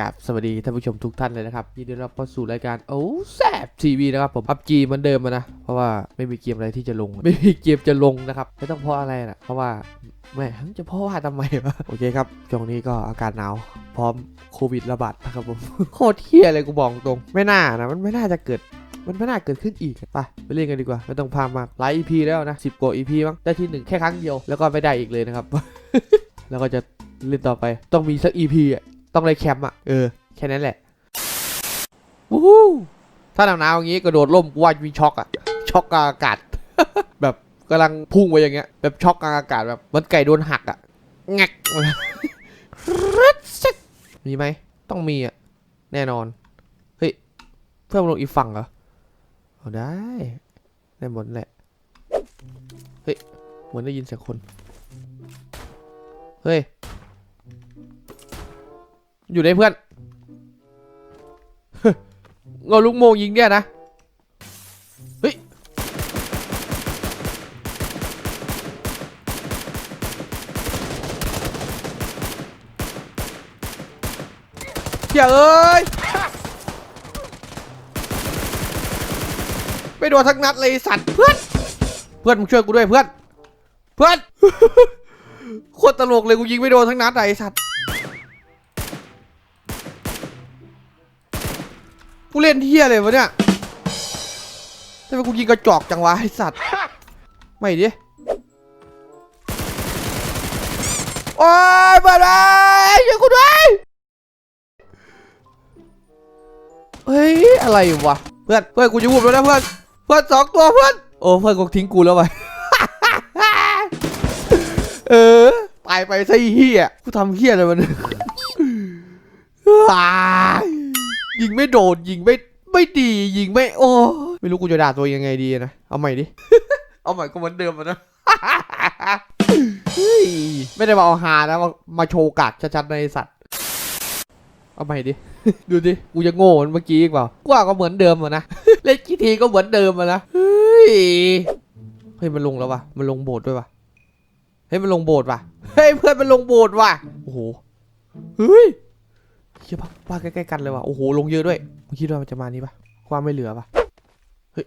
กับสวัสดีท่านผู้ชมทุกท่านเลยนะครับยินดีต้อนรับเข้าสู่รายการโอ้แซบทีวีนะครับผมพับจีเหมือนเดิมอะนะ เพราะว่าไม่มีเกมอะไรที่จะลง ไม่มีเกมจะลงนะครับ ไม่ต้องเพราะอะไรนะเพราะว่าแม่จะเพราะว่าทำไมวะโอเคครับช่วงนี้ก็อากาศหนาว พร้อมโควิดระบาดนะครับผมโคตรเที่ยเลยกูบอกตรง ไม่น่านะมันไม่น่าจะเกิดมันไม่น่าเกิดขึ้นอีกไปไปเล่นกันดีกว่าไม่ต้องพามากหลาย EP แล้วนะสิบกว่า EP มั้งได้ที่หนึ่งแค่ครั้งเดียวแล้วก็ไม่ได้อีกเลยนะครับ แล้วก็จะเล่นต่อไปต้องมีสัก EP อะ ต้องได้แคมป์อะ เออ แค่นั้นแหละวู้ฮู้ถ้าหนาวๆอย่างงี้กระโดดร่มกูว่ามีช็อกอะ ช็อกกลางอากาศ แบบกำลังพุ่งไปอย่างเงี้ย แบบช็อกกลางอากาศแบบเหมันไก่โดนหักอะงักมีไหม ต้องมีอะ แน่นอน เฮ้ย เพิ่มลงอีกฝั่งเหรอเอาได้ ได้หมดแหละ เฮ้ย เหมือนได้ยินเสียงคน เฮ้ย อยู่ในเพื่อนเงาลูกโมงยิงเนี่ยนะ เฮ้ย เฮียเอ้ย ไม่โดนทั้งนัดเลยสัตว์เพื่อน เพื่อนมึงช่วยกูด้วยเพื่อน เพื่อน โคตรตลกเลยกูยิงไม่โดนทั้งนัดไอ้สัตว์ กูเล่นเฮียเลยวะเนี่ยทำไมกูยิงกระจอกจังวะไอสัตว์ ไม่ดิ โอ้ยเปิดไปช่วยกูด้วย เฮ้ย อะไรวะ เพื่อน เพื่อนกูจะวูบแล้วนะเพื่อน เพื่อนสองตัวเพื่อน โอ้เพื่อนกูทิ้งกูแล้วไปเออ ตายไปซะเฮียกูทำเฮียอะไรมันตาย ยิงไม่โดนยิงไม่ไม่ดียิงไม่โอ้ไม่รู้กูจะด่าตัวยังไงดีนะ เอาใหม่ดิ เอาใหม่ก็เหมือนเดิมอะนะเฮ้ยไม่ได้มาเอาฮานะมามาโชว์กากชัดๆในสัตว์ เอาใหม่ดิ ดูดิ กูจะโง่เหมือนเมื่อกี้อีกเปล่ากูว่าก็เหมือนเดิมอะนะ เล่นกี่ทีก็เหมือนเดิมอะนะ เฮ้ย เฮ้ยมันลงแล้ววะมันลงโบสถ์ด้วยวะเฮ้ยมันลงโบสถ์ว่ะ เฮ้ยเพื่อนมันลงโบสถ์ว่ะ โอ้โห เฮ้ย เฮียปะปาใกล้ๆกันเลยว่ะ โอ้โห ลงเยอะด้วยมึงคิดว่ามันจะมานี้ปะความไม่เหลือปะเฮ้ย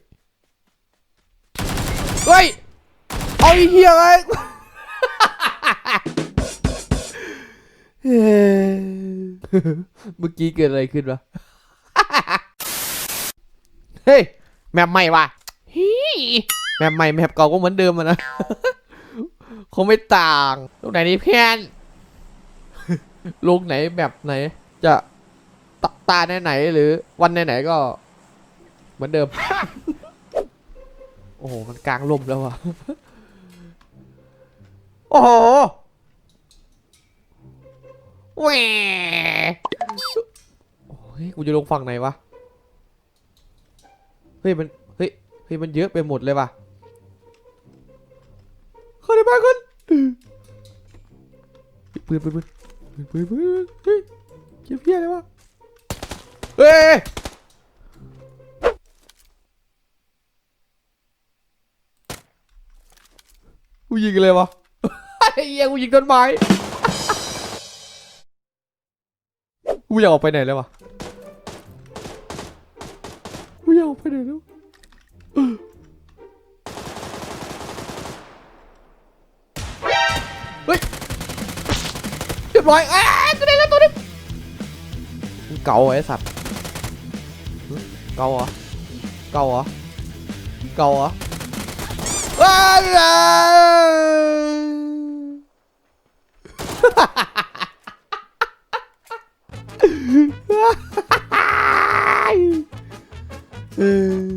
เฮ้ย เอาไอ้เฮียไงเฮ้ยเมื่อกี้เกิดอะไรขึ้นวะ เฮ้ย แมปใหม่ว่ะฮีแมปใหม่แมปเก่าก็เหมือนเดิมอะนะ คงไม่ต่าง ลูกไหนนี่เพื่อนลูกไหนแบบไหน จะตตาไหนๆหรือวันไหนๆก็ เหมือนเดิม โอ้โห มันกลางลมแล้วอะโอ้โหแหวโอ้ยกูจะลงฝั่งไหนวะ เฮ้ยมัน เฮ้ย เฮ้ยมันเยอะไปหมดเลยว่ะเข้าในบ้านก่อนปืนปืนปืนปืนปืนปืน เฮ้ยเจ็บเพี้ยเลยวะเฮ้ยกูยิงเลยวะไอ้เหี้ยกูยิงต้นไม้กูอยากออกไปไหนแล้ววะกูอยากออกไปไหนแล้วเฮ้ยเรียบร้อยเอ้ย เกาไอ้สัตว์เกาเหรอเกาเหรอเกาเหรอว้าวเออ